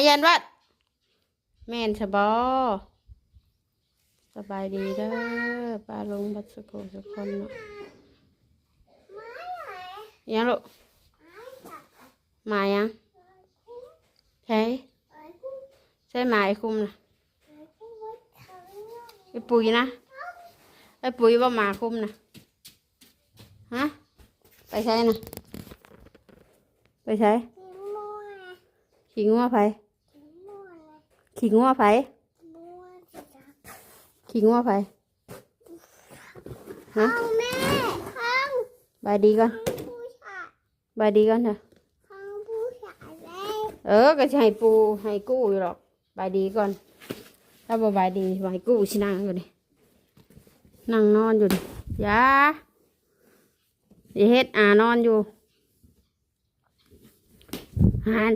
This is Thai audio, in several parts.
อายันวัด แม่นสบอสบายดีเด้อป้าลงบัดสุโขสุกคนเนาะยังลูกมายังใช่ใช่หมาไอ้คุมนะไอปุ๋ยนะไอปุ๋ยว่าหมาคุมนะฮะไปใช้นะไปใช้ขี่งัวไผ ขี่งัวไผขี่งัวไผฮะแม่ข้างบายดีก่อนผู้ชายบายดีก่อนเถอะข้างผู้ชายแม่เออก็จะให้ปูให้กู้อยู่หรอกบายดีก่อน ถ้าบ่บายดีบ่ให้กู้ชินั่งอยู่ดินั่งนอนอยู่ดิอยาอย่าเฮ็ดอ่านอนอยู่หาน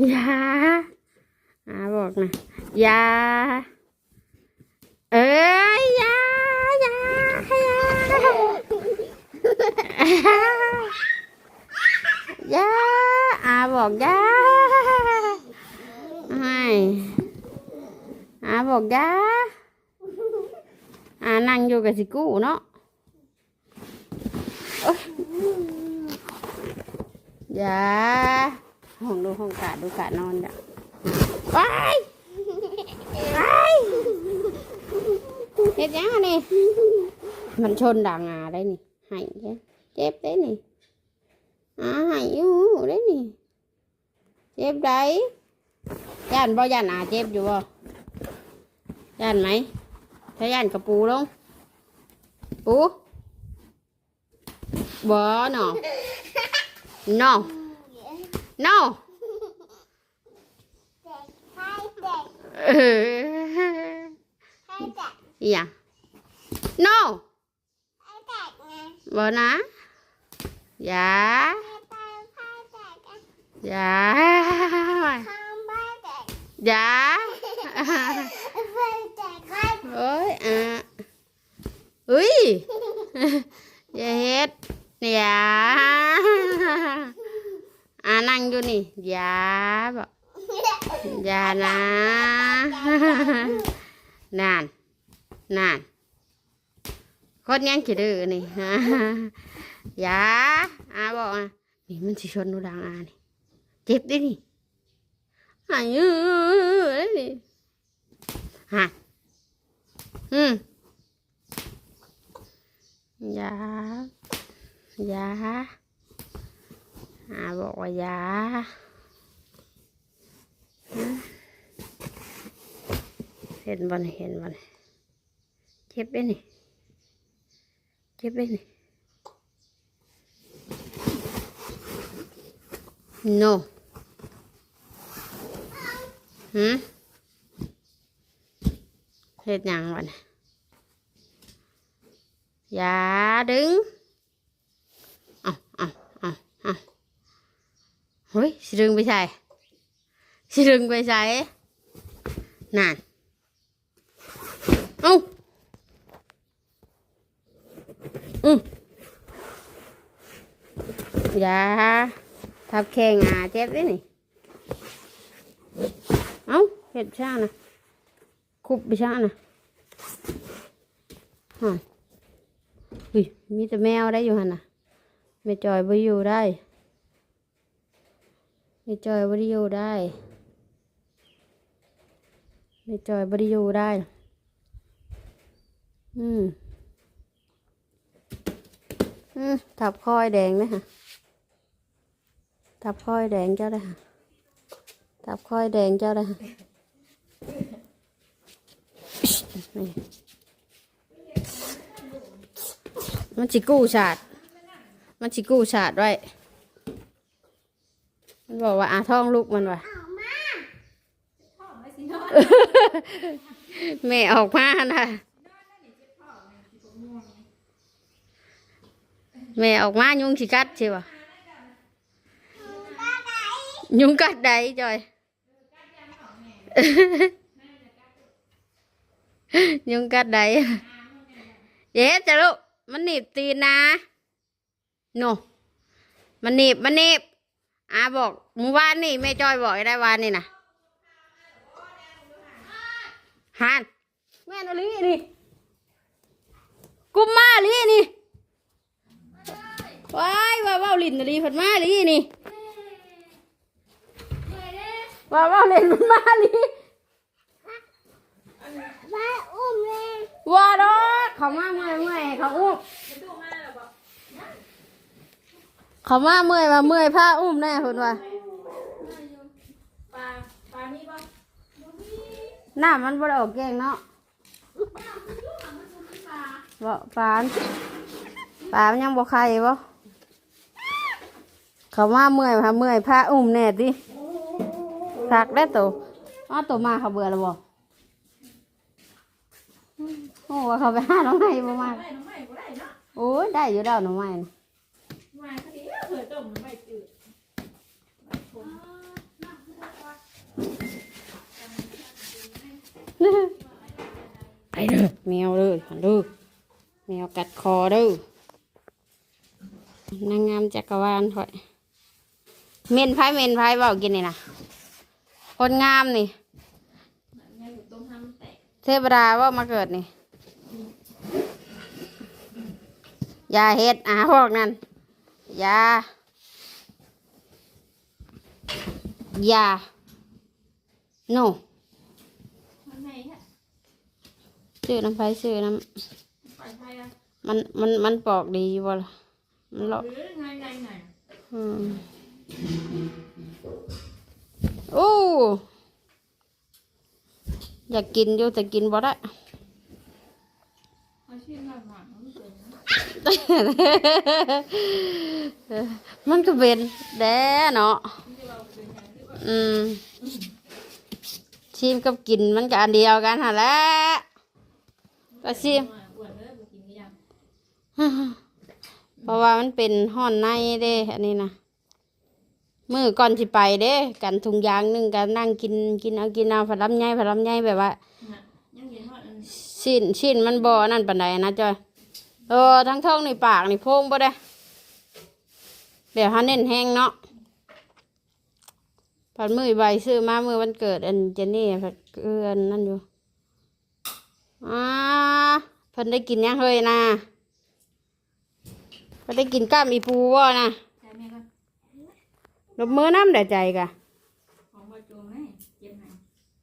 อยา อาบอกนะยาเอ้ยยายายายาอาบอกยาให้อาบอกยาอานั่งอยู่กับสิกู้เนาะยอยาห้องดูห้องกาดดูกาดนอนจ้ะ ไปไปเฮ็ดยังอะนี่มันชนด่างอาได้นี่ให้เด้เจ็บได้นี่อาให้อยู่ได้นี่เจ็บได้ย่านบ่ย่านอาเจ็บอยู่บ่ย่านไหมถ้าย่านกระปูลง ปูบ่เนาะ no no เด็กให้เด็กเออให้เด็กอหย่าง no ให้เด็กไงบ่นะอย่าให้ไปให้เด็กกัน อย่าข้างบ้านเด็กอย่าไปเด็กให้โอ้ยอะอุ้ยอย่าเฮ็ดอย่าอ่านั่งอยู่นี่อย่าบอกอย่านะนานนานคนยังขี้ดื้อนี่อย่าอาบอกอะนี่มันสิชนหนูดังอานี่เจ็บดินี่หายเออนี่ฮะอืมอย่าอย่าอาบอกว่าอย่าฮะเห็นบ่นี่เห็นบ่นี่เจ็บดินี่เจ็บดินี่ no หืมเฮ็ดยังวะเนี่ยอย่าดึงเอาเอาเอาเอาเฮ้ยสิดึงไปใส่สิดึงไปใส่นั่น เอาอืมอย่าทับแข่งอะเจ็บด้วยนี่ เอาเห็ดช่านะคุบไปช่านะฮะอุ้ยมีแต่แมวได้อยู่หันนะไม่จอยบ่อยู่ได้ไม่จอยบ่ได้อยู่ได้ไม่จอยบ่ได้อยู่ได้ อืม อืมทับคอยแดงนะฮะทับค่อยแดงเจ้าได้ค่ะทับค่อยแดงเจ้าได้ค่ะนี่มันจิกู้ชาด มันจิกู้ชาดไว้ มันบอกว่าอาท้องลูกมันว่ะเอามาแม่ออกมานะ แม่ออกมายุงสิกัดใช่ปะยุงกัดใดจอย ยุงกัดใดเย้จ้ะลูกมันหนีบตีนนะโนมันหนีบมันหนีบอาบอกมื่อวานนี่แม่จอยบอกให้ได้วานนี่นะฮานแม่นอลีนี่กุมมาลีนี่ ว้ายว่าเว่าลินอลีเพันมาลีนี่ว่าเว่าเล่นมันมาลีมาอุ้มเลยว่าดอกเขามาเมื่อยเมื่อยเขาอุ้มเขามาเมื่อยมาเมื่อยผ้าอุ้มแน่คนว่าหน้ามันบ่ได้ออกแกงเนาะบ่ปานปลามันยังบ่ไข่บ่ เขามาเมื่อยมาเมื่อยผ้าอุ้มแน่ดิสักได้ตัวอ้าวตัวมาเขาเบื่อแล้วบ่โอ้ว่าเขาไปหาน้องไห้บ่มาไม่น้องไม่ก็ได้เนาะโอ้ยได้อยู่แล้วน้องไม้น่ะมาคดีเผื่อต้มน้องไม่จืดไปเด้อแมวเด้อหันเด้อแมวกัดคอเด้อนางงามจักรวาลถอย เมนไพ่เมนไพ่เบากินนี่นะคนงามนี่แม่อยู่ต้มทำแตกเทพดาว่ามาเกิดนี่อย่าเฮ็ดอาพวกนั้นอย่าอย่า no มันไหนฮะชื่อน้ำไผ่ชื่อน้ปล่อยไทยอะำมันมันมันปอกดีอยู่บ่ล่ะมันเลาะหรือไงไงไงอืม โอ้อยากกินอยู่แต่กินบ่ได้เขาชื่อว่าหวังมันก็เป็นแด้เนาะ อืมชิมกับกินมันก็อันเดียวกันหะแหละก็ชิมเพราะว่ามันเป็นห่อนในเด้ อันนี้นะ มือก่อนสิไปเด้กันถุงยางหนึงกันนั่งกินกินเอากินเอาผัดลำไยผัดลำไยแบบว่ายังเย็นทอดอันชิ้นชิ้นมันบ่นั่นปานใดนะจอยเออทั้งท้องในปากนี่โพงบ่ได้เดี๋ยวหาเน้นแห้งเนาะผัดมือใบซื้อมามือวันเกิดอันเจนนี่ผัดเกลือนนั่นอยู่อ่าเพิ่นได้กินยังเฮ้ยนะเพิ่นได้กินกล้ามอีปูบ่นะใจแม่ก็ ลบมือน้ำเดี๋ยวใจกะของบาโจมไงเจ็บไหน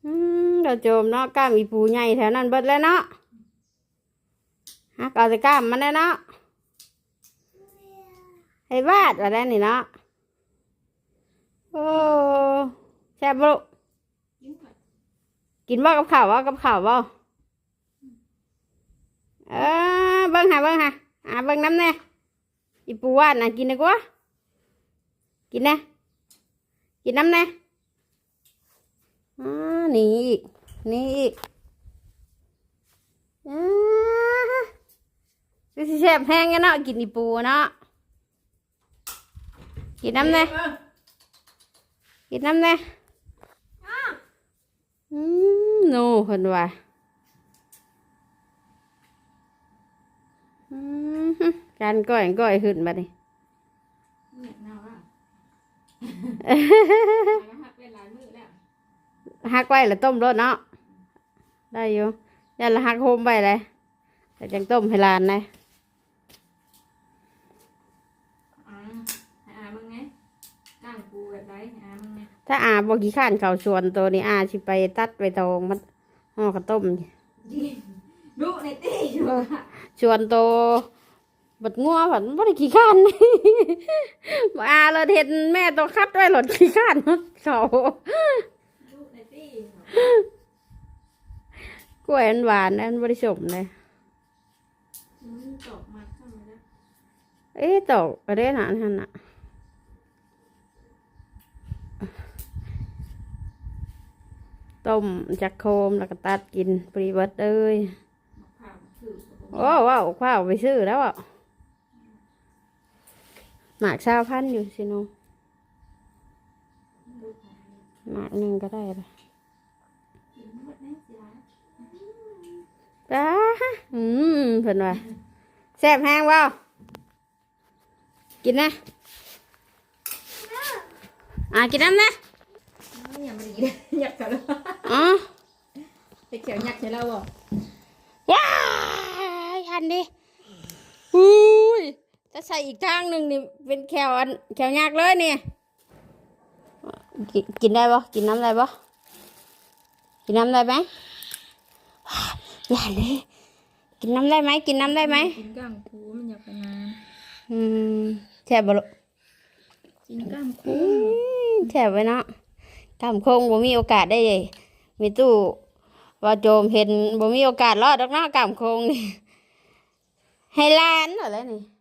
อืมเราโจมเนาะกล้ามอีปูใหญ่แถวนั้นเบิดแล้วเนาะฮักเอาแต่กล้ามมันแล้วเนาะให้วาดว่าได้นี่เนาะโอ้แซ่บบ่ลูกยิ้มก่อนกินบ่กับข้าวบ่กับข้าวบ่เออเบิ่งหาเบิ่งหาอ่าเบิ่งน้ำแน่อีปูวาดน่ะกินดีกว่ากินแน่ กินน้ำแน่อ่านี่อีก นี่อีกอ่าคือสิแซ่บแห้งเนาะ กินอีปูเนาะ กินน้ำแน่กินน้ำแน่อืมโน่เพิ่นว่าอืมการก้อยก้อยขึ้นบัดนี้เหนื่น่าว่า หักเป็นหลายมือแล้วหักไว้แล้วต้มรสเนาะได้อยู่ยันละหักโฮมไปเลยแต่จังต้มให้หลานเลยอ่าให้อามึงไงก้างปูแบบไรให้อามึงไงถ้าอาบอกขี้ข้านเขาชวนตัวนี้อาสิไปตัดไปตองมันห่อข้าวต้มดูในตีเออชวนตัว บัดงัวผันบ่ได้ขี้ข้านอาเราเห็นแม่ตัวคัดไว้หลดขี้ข้านเขากล้วยอันหวานอันบริสมเลยเอ๊ะตกอะไรนะอันนั่นน่ะต้มจากโคมแล้วก็ตัดกินปรีบิดเอ้ยโอ้ว้าวข้าวไปซื้อแล้วอะ หมากชาวพันธุ์อยู่สิโนหมากหนึ่งก็ได้ละกินหมดได้สิละจ้าอืมเพิ่นว่าแซ่บแห้งเปล่ากินนะอะกินน้ำนะอย่ามาดีอยากกันแล้วอ๋อไปเขียวอยากใช่แล้วบ่ว้ายหันดิอุ้ย ถ้าใส่อีกทางหนึ่งนี่เป็นแขวอันแขวยากเลยเนี่ยกินกินได้ปะกินน้ำได้ปะกินน้ำได้ไหมอย่าเลยกินน้ำได้ไหมกินน้ำได้ไหมกินก้ามคูมันอยากไปนานอืมแช่บลุกินก้ามคูแช่ไว้เนาะทำคงบ่มีโอกาสได้เลยมีตู้ว่าโจมเห็นบ่มีโอกาสรอดดอกเนาะกำคงนี่ให้ล้านอะไรนี่เฮ้ย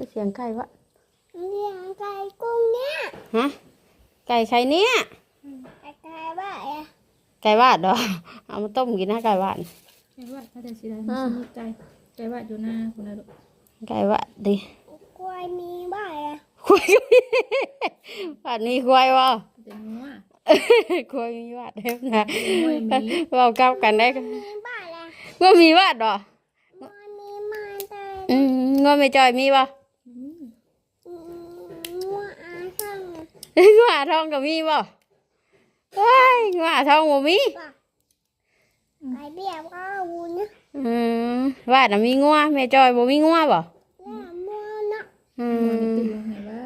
คือเสียงไก่วะเลี้ยงไก่กุ้งเนี่ยฮะไก่ใครเนี่ยไก่ไก่บ้าอะไก่วาดดอกเอามาต้มกินนะไก่วาดไก่วัดถ้าจะสิได้มันมีไก่ไก่วัดอยู่หน้าคุณนะลูกไก่วาดดิกล้วยมีบ้าอะควายก็มีวาดมีควายวะเป็นงัวควายมีวาดได้นะงัวมีเรากลับกันได้ก็มีบ้าอะว่ามีวาดดอกมันมีมันแต่อืมงอไม่จอยมีปะ อืมงัวอาช่า งอะงูหาทองก็มีปะว้ายงูหาทองบ่มีไก่เบี้ยก็วุ้นนะอืมวาดน่ะมีงัวแม่จอยบ่มีงัวบ่แล้วมัวนะอืงัวนี่มตื่นลงไหนว่า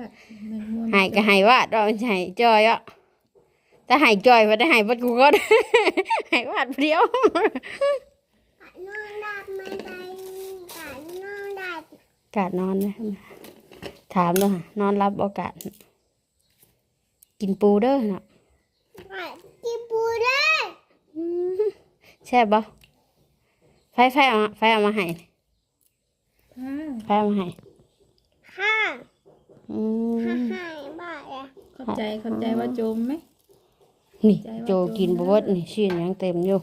มันงัวใหายก็ใหายวาดดอกใหายจอยอะแต่ใหายจอยบ่ได้ใหายบัดกูก็ใหายวาดเดียวไก่นอนดับมันไก่ไก่นอนดับกาดนอนนะถามด้วยค่ะนอนรับโอกาส กินปูเด้อน่ะไก่กินปูได้อืมแซ่บบ่ไฟไฟเอามาไฟเอามาให้อ่าไฟเอามาให้ห้าอืห้ามห้าบ้าอะขอบใจขอบใจว่าโจมไหมนี่ใจว่าโจกินบวดนี่ชิ้นยังเต็มอยู่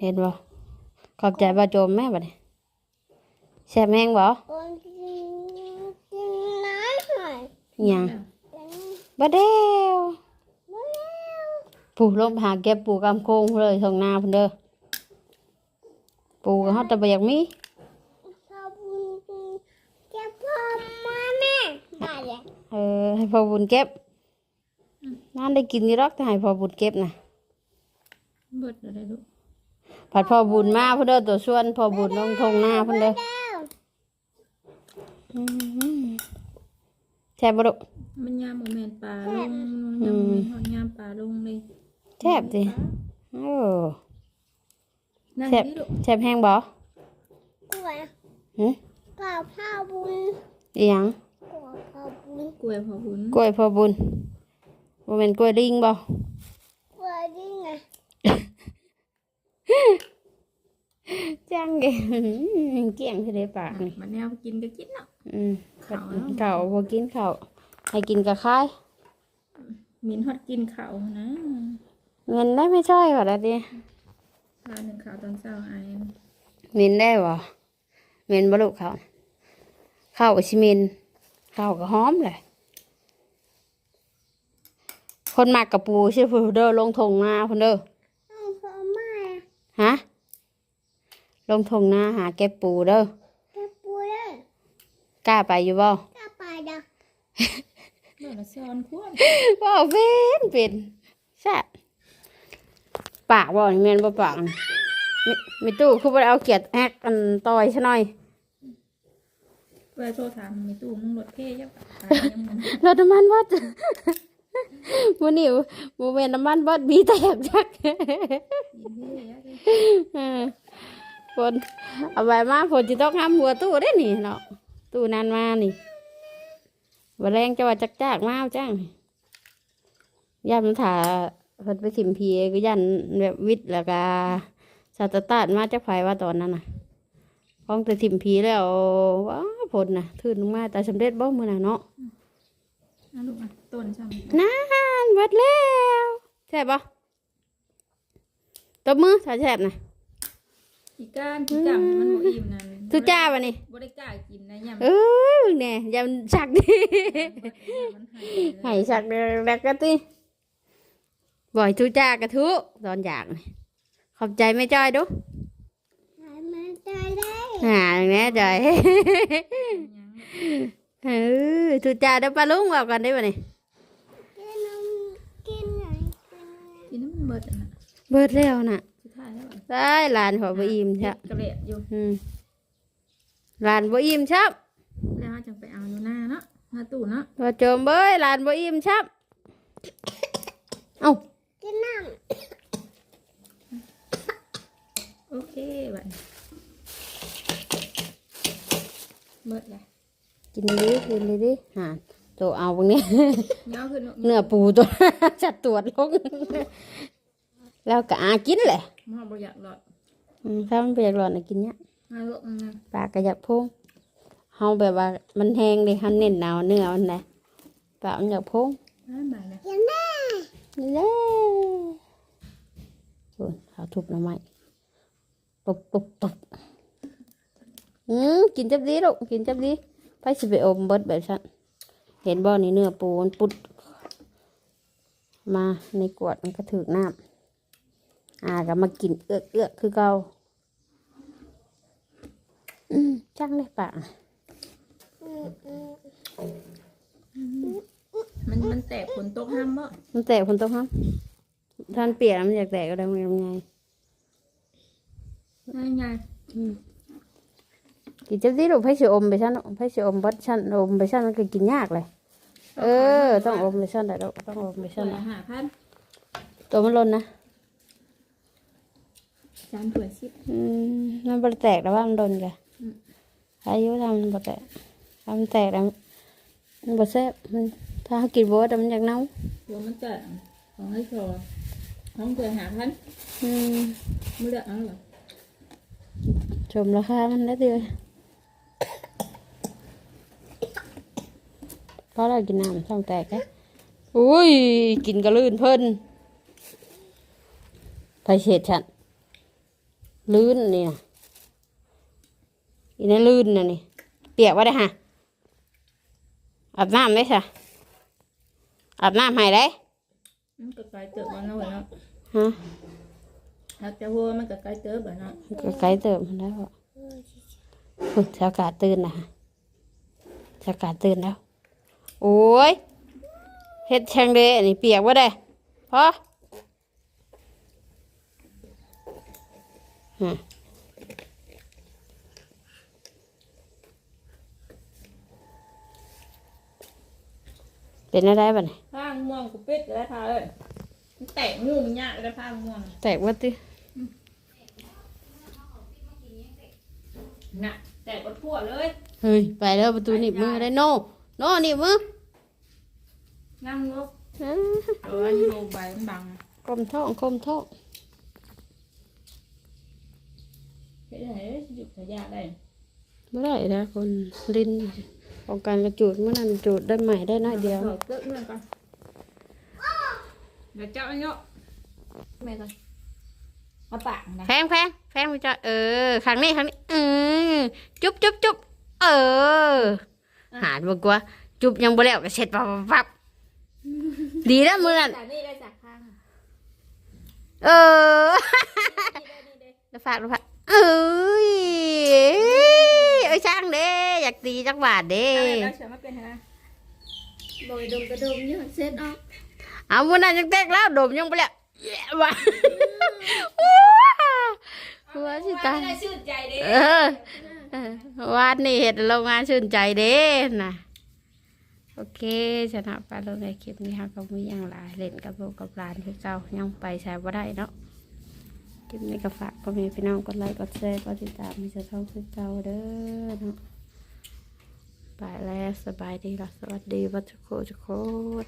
เห็นบ่ขอบใจบ่โจมแม่บัดนี้แซ่บแห้งบ่ คนกินกินน้ำหน่อ ยอิหยังกินบ่เด้วไม่แล้วปูลงไปหาเก็บปูกำโคงเลยทางนาพุ่นเด้อปูก็เฮาแต่บ่อยากมีชอบกินเก็บพ่อมาแม่บ้าอะเออให้พ่อบุญเก็บนั่นได้กินนี่หรอกแต่ให้พ่อบุญเก็บนะเบิดอะไรลูกผัดพ่อบุญมาพุ่นเด้อตัวส่วนพ่อบุญลงทงนาพุ่นเด้อ แล้วอืมแซ่บบ่ลูก มันยามโมเมนต์ปลาลงยามโมเมนต์ฮอดยามปลาลงเลยแซ่บสิโอ้นั่งแซ่บนี่ลูกแซ่บแห้งบ่กล้วยหึกับข้าวบุญอีหยังกล้วยข้าวบุญกล้วยพอบุญกล้วยพ่อบุญบ่แม่นกล้วยลิงบ่กล้วยนี่ไงจังเก่งเกี่ยงคือได้ปากนี่ มันแนวกินก็กินเนาะ อืมข้าวเนาะข้าวบ่กินข้าวให้กินกะคายมินฮอดกินข้าวนะเงินได้ไม่ใช่บ่ล่ะดิทานหนึ่งข้าวตอนเช้าไอ้มินได้บ่มินบ่ลูกข้าวน่ะข้าวก็สิมินข้าวก็หอมเลยคนมักกับปูชื่อผู้เด้อลงทงนาพุ่นเด้อต้องพ่อแม่ฮะลงทงนาหาเก็บปูเด้อเก็บปูได้ กล้าไปอยู่บ่ก็ไปเด้อเมื่อละซ้อนพวกบ่เป็นเป็นซะปากบ่นี่แม่นบ่ปากนี่มีมีตู้คือบ่ได้เอาเกียดแอกอันต่อยซะหน่อยเพื่อโทรถามมีตู้มึงรถเพ่ยับตายยังมันรถน้ำมันบดวันนี้โมเมนน้ำมันบดบีแตกจักยิงเพ่ยักเออคนเอาไปมาฝนจะต้องห้ามหัวตู้ได้นี่เนาะ ตู้นานมานี่บแรงจะว่าจักจากมาเอาจ้างย่านมันถ่าเพิ่นไปสิมพีก็ยันแบบวิทย์แล้วก็สาตาร์ตาร์ทมาจากไฟว่าตอนนั้นน่ะพ้องแต่สิมพีแล้วว้าผลน่ะทื่นลงมาแต่สำเร็จบ่มือน่ะเนาะนะลูกอะต้นช่ำนานเบิดแล้วแซ่บปะตบมือถ้าแซ่บนะอีกการที่จังมันบ่อิ่มนั่น ทุจ้าวะนี่บ่ได้กล้ากินนะยามเอ้ยมึงเนี่ยยำสักดิมันหายให้สักเด็กก็ติบ่อยทุจ้ากระทุตอนอยากนี่ขอบใจไม่จ้อยดูให้มันใจได้หาแม่จ้อยยังเออถูกจ่าเดี๋ยวปลาลุงบอกกันได้ป่ะนี่กินนมกินหน่อยกินหน่อยกินน้ำมันเบิดอะนะเบิดแล้วน่ะสุดท้ายแล้วอะได้หลานขอบ่อิ่มใช่กระเละอยู่อืม หลานบ่อิ่มชับแล้วจังไปเอาอยู่หน้าเนาะหน้าตู้เนาะว่าโจมเบ้ยหลานบ่อิ่มชับเอ้ากินน้โอเคบัดนี้เบิดเลยกินดิกินดิดิหาตัวเอาพวกนี้เงาขึ้นเนาะเนื้อปูตัว จัดตรวจลง แล้วก็อากินแหละมอบ่อยากหลอด อืมถ้ามันเปียกร้อนน่ะกินเนี้ยมาลูกมา ปลากระยักพงเฮาแบบว่ามันแห้งเลยเฮาเน้นหนาวเนื้อมันนะปลามันอยากพงมาบ่ายเลยำกินแม่นี่แหละโอ้ยเขาทุบหน่อไม้ตบตบตบอืมกินจับดีลูกกินจับดีไปสิไปอมเบิดแบบฉันเห็นบ่นี่เนื้อปูมันปุด มาในกวดมันก็ถือน้ำอ่าก็มากินเอื้อกเอื้อกคือเก่า อืมจังเลยปะอืมอืมมันมันแตกฝนตกห้ามบ่มันแตกคนโตครับท่านเปียกแล้วมันอยากแตกก็ได้มันยังไงง่ายง่ายอืมกินจับดีลูกไผ่สิอมไปชั้นไผ่สิอมบัดชั้นอมไปชั้นมันก็กินยากเลย เออ ต้องอมไปชั้นได้ลูกต้องอมไปส่ชั้วนนละห้าพันตัวมันหล่นนะจานถ้วยสิบอืมมันบ่ได้แตกแต่ว่ามันหล่นจ้ะ อายุทำมันบ่แตกทำมันแตกแล้วมันบ่แซ่บมันถ้าเขากินบ่แต่มันอยากเน่าตัวมันจะของให้พอของถ้วยห้าพันอืมไม่เลือกเอาหรอชมราคามันได้เดียวเพราะเรากินน้ำท้องแตกนะอุ้ยกินกระลื่นเพิ่นไปเฉดฉันลื่นนี่นะ อีนี่ลื่นนะนี่ เปียกวะได้ฮะอาบน้ำได้สะอาบน้ำให้ได้มันก็ไกลเติบมันเนาะเนาะฮะหักจะหัวมันก็ไกลเติบเนาะก็ไกลเติมมันแล้วอะอุ๊ยอากาศตื่นนะฮะอากาศตื่นแล้ว โอ้ยเฮ็ดแชงเดอันนี่เปียกวะได้พอฮะ เป็นอะไรบ้านี่ผ้าม่วงกูปิดแล้วพาเอ้ยมันแตกงูมันยากเลยผ้าม่วงแตกวะติน่ะแตกกดทั่วเลย เฮ้ย ไปแล้วประตูหนีบมือได้โน่โน่หนีบมือนั่งลกอ้าเอออันนี้โลใบมันบังกลมท้องกลมท้องเฮ้ยเฮ้ยหยุดขยะได้เมื่อไหร่นะคนลิ้น ของการกระจูดเมื่อนั้นจูดได้ใหม่ได้น้อยเดียวเออเกิดเรื่องก่อนเดี๋ยวเจ้าไอ้เนาะแม่ก่อนมาปากนะแพงแพงแพงไปจ้ะเออครั้งนี้ครั้งนี้เออจุ๊บจุ๊บจุ๊บเออ หาดบอกว่า จุ๊บยังบ่แล้วก็เสร็จปับปับปับดีแล้วมือนั่นจากนี่ได้จากข้างเออแล้วฝากแล้วฝาก เอ้ยเอ้ยช่างเด้อยากตีจักบาทเด้เอาเลยแล้วเชื่อมาเป็นฮะโดยดมกระดมเยอะเซ็ตออกเอามือนั่นยังเต็กแล้วดมยังบ่แล้วแย่ว่ะว้าสิตายไม่ได้ชื่นใจเด้เออเออวานนี่เห็ดโรงงานชื่นใจเด้นะโอเคชนะไปลงในคลิปนี้ค่ะก็มีอย่างหลายเล่นกับลูกกับหลานคือเก่ายังไปใช้บ่ได้เนาะ คลิปนี้ก็ฝากพ่อแม่พี่น้องกดไลค์กดแชร์กดติดตามมีจะท่องคือเก่าเด้อเนาะไปแล้วสบายดีละสวัสดีวัทุโคนทุกคน